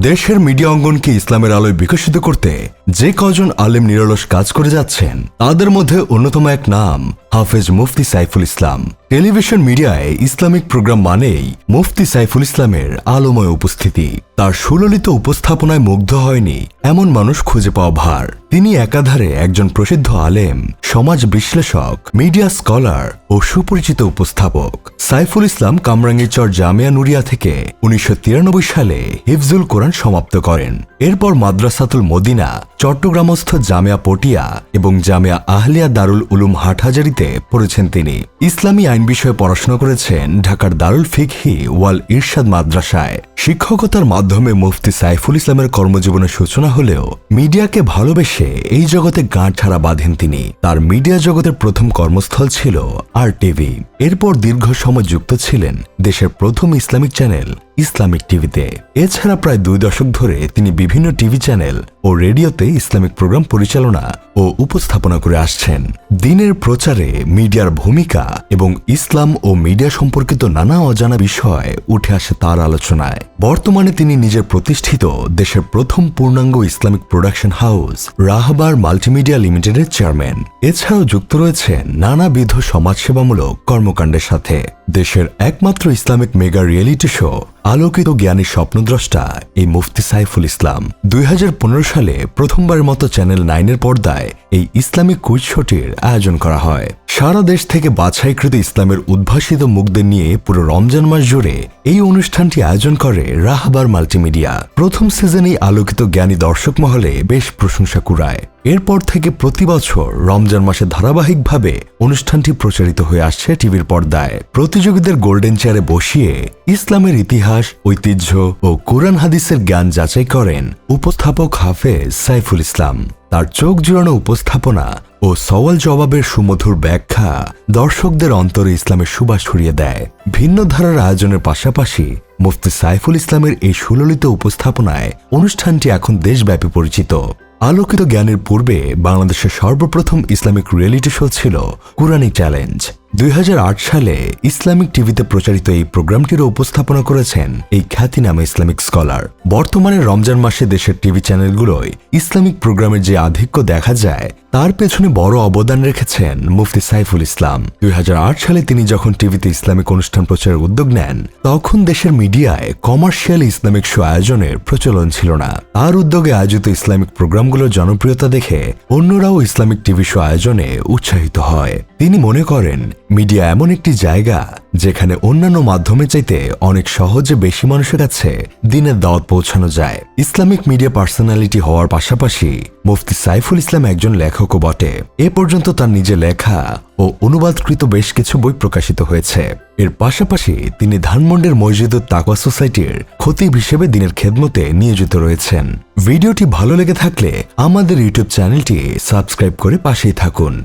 দেশের মিডিয়া অঙ্গনকে ইসলামের আলোয় বিকশিত করতে যে কজন আলেম নিরলস কাজ করে যাচ্ছেন, তাদের মধ্যে অন্যতম এক নাম হাফেজ মুফতি সাইফুল ইসলাম। টেলিভিশন মিডিয়ায় ইসলামিক প্রোগ্রাম মানেই মুফতি সাইফুল ইসলামের আলোময় উপস্থিতি। তার সুললিত উপস্থাপনায় মুগ্ধ হয়নি এমন মানুষ খুঁজে পাওয়া ভার। তিনি একাধারে একজন প্রসিদ্ধ আলেম, সমাজ বিশ্লেষক, মিডিয়া স্কলার ও সুপরিচিত উপস্থাপক। সাইফুল ইসলাম কামরাঙ্গীরচর জামিয়া নুরিয়া থেকে উনিশশো তিরানব্বই সালে হিফজুল কোরআন সমাপ্ত করেন। এরপর মাদ্রাসাতুল মদিনা চট্টগ্রামস্থ জামিয়া পটিয়া এবং জামিয়া আহলিয়া দারুল উলুম হাটহাজারিতে পড়েছেন তিনি। ইসলামী আইন বিষয়ে পড়াশোনা করেছেন ঢাকার দারুল ফিকহি ওয়াল ইরশাদ মাদ্রাসায়। শিক্ষকতার মাধ্যমে মুফতি সাইফুল ইসলামের কর্মজীবনের সূচনা হলেও মিডিয়াকে ভালোবেসে এই জগতে গাঁট ছাড়া বাঁধেন তিনি। তার মিডিয়া জগতের প্রথম কর্মস্থল ছিল আর টিভি এরপর দীর্ঘ সময় যুক্ত ছিলেন দেশের প্রথম ইসলামিক চ্যানেল ইসলামিক টিভিতে। এছাড়া প্রায় দুই দশক ধরে তিনি বিভিন্ন টিভি চ্যানেল ও রেডিওতে ইসলামিক প্রোগ্রাম পরিচালনা ও উপস্থাপনা করে আসছেন। দিনের প্রচারে মিডিয়ার ভূমিকা এবং ইসলাম ও মিডিয়া সম্পর্কিত নানা অজানা বিষয় উঠে আসে তার আলোচনায়। বর্তমানে তিনি নিজের প্রতিষ্ঠিত দেশের প্রথম পূর্ণাঙ্গ Islamic production house, Rahbar multimedia লিমিটেডের চেয়ারম্যান। এছাড়াও যুক্ত রয়েছেন নানাবিধ সমাজসেবামূলক কর্মকাণ্ডের সাথে। দেশের একমাত্র ইসলামিক মেগা রিয়েলিটি শো আলোকিত জ্ঞানী স্বপ্নদ্রষ্টা এই মুফতি সাইফুল ইসলাম দুই হাজার পনেরো সালে প্রথমবারের মতো চ্যানেল নাইনের পর্দায় এই ইসলামিক কুইজ শোটির আয়োজন করা হয়। সারা দেশ থেকে বাছাইকৃত ইসলামের উদ্ভাসিত মুখদের নিয়ে পুরো রমজান মাস জুড়ে এই অনুষ্ঠানটি আয়োজন করে রাহবার মাল্টিমিডিয়া। প্রথম সিজনেই আলোকিত জ্ঞানী দর্শক মহলে বেশ প্রশংসা কুড়ায়। এরপর থেকে প্রতি বছর রমজান মাসে ধারাবাহিকভাবে অনুষ্ঠানটি প্রচারিত হয়ে আসছে টিভির পর্দায়। প্রতিযোগীদের গোল্ডেন চেয়ারে বসিয়ে ইসলামের ইতিহাস, ঐতিহ্য ও কোরআন হাদিসের জ্ঞান যাচাই করেন উপস্থাপক হাফেজ সাইফুল ইসলাম। তার চোখ জুড়ানো উপস্থাপনা ও সওয়াল জবাবের সুমধুর ব্যাখ্যা দর্শকদের অন্তরে ইসলামের সুবাস ছড়িয়ে দেয়। ভিন্ন ধারার আয়োজনের পাশাপাশি মুফতি সাইফুল ইসলামের এই সুললিত উপস্থাপনায় অনুষ্ঠানটি এখন দেশব্যাপী পরিচিত। আলোকিত জ্ঞানের পূর্বে বাংলাদেশের সর্বপ্রথম ইসলামিক রিয়েলিটি শো ছিল কুরানি চ্যালেঞ্জ। দুই হাজার আট সালে ইসলামিক টিভিতে প্রচারিত এই প্রোগ্রামটিরও উপস্থাপনা করেছেন এই খ্যাতিনামা ইসলামিক স্কলার। বর্তমানে রমজান মাসে দেশের টিভি চ্যানেলগুলোয় ইসলামিক প্রোগ্রামের যে আধিক্য দেখা যায়, তার পেছনে বড় অবদান রেখেছেন মুফতি সাইফুল ইসলাম। দুই হাজার আট সালে তিনি যখন টিভিতে ইসলামিক অনুষ্ঠান প্রচারের উদ্যোগ নেন, তখন দেশের মিডিয়ায় কমার্শিয়াল ইসলামিক শো আয়োজনের প্রচলন ছিল না। তার উদ্যোগে আয়োজিত ইসলামিক প্রোগ্রামগুলোর জনপ্রিয়তা দেখে অন্যরাও ইসলামিক টিভি শো আয়োজনে উৎসাহিত হয়। তিনি মনে করেন, মিডিয়া এমন একটি জায়গা যেখানে অন্যান্য মাধ্যমে চাইতে অনেক সহজে বেশি মানুষের কাছে দিনের দাওয়াত পৌঁছানো যায়। ইসলামিক মিডিয়া পার্সোনালিটি হওয়ার পাশাপাশি মুফতি সাইফুল ইসলাম একজন লেখকও বটে। এ পর্যন্ত তার নিজে লেখা ও অনুবাদকৃত বেশ কিছু বই প্রকাশিত হয়েছে। এর পাশাপাশি তিনি ধানমন্ডের মসজিদুর তাকওয়া সোসাইটির খতিব হিসেবে দিনের খেদমতে নিয়োজিত রয়েছেন। ভিডিওটি ভালো লেগে থাকলে আমাদের ইউটিউব চ্যানেলটি সাবস্ক্রাইব করে পাশেই থাকুন।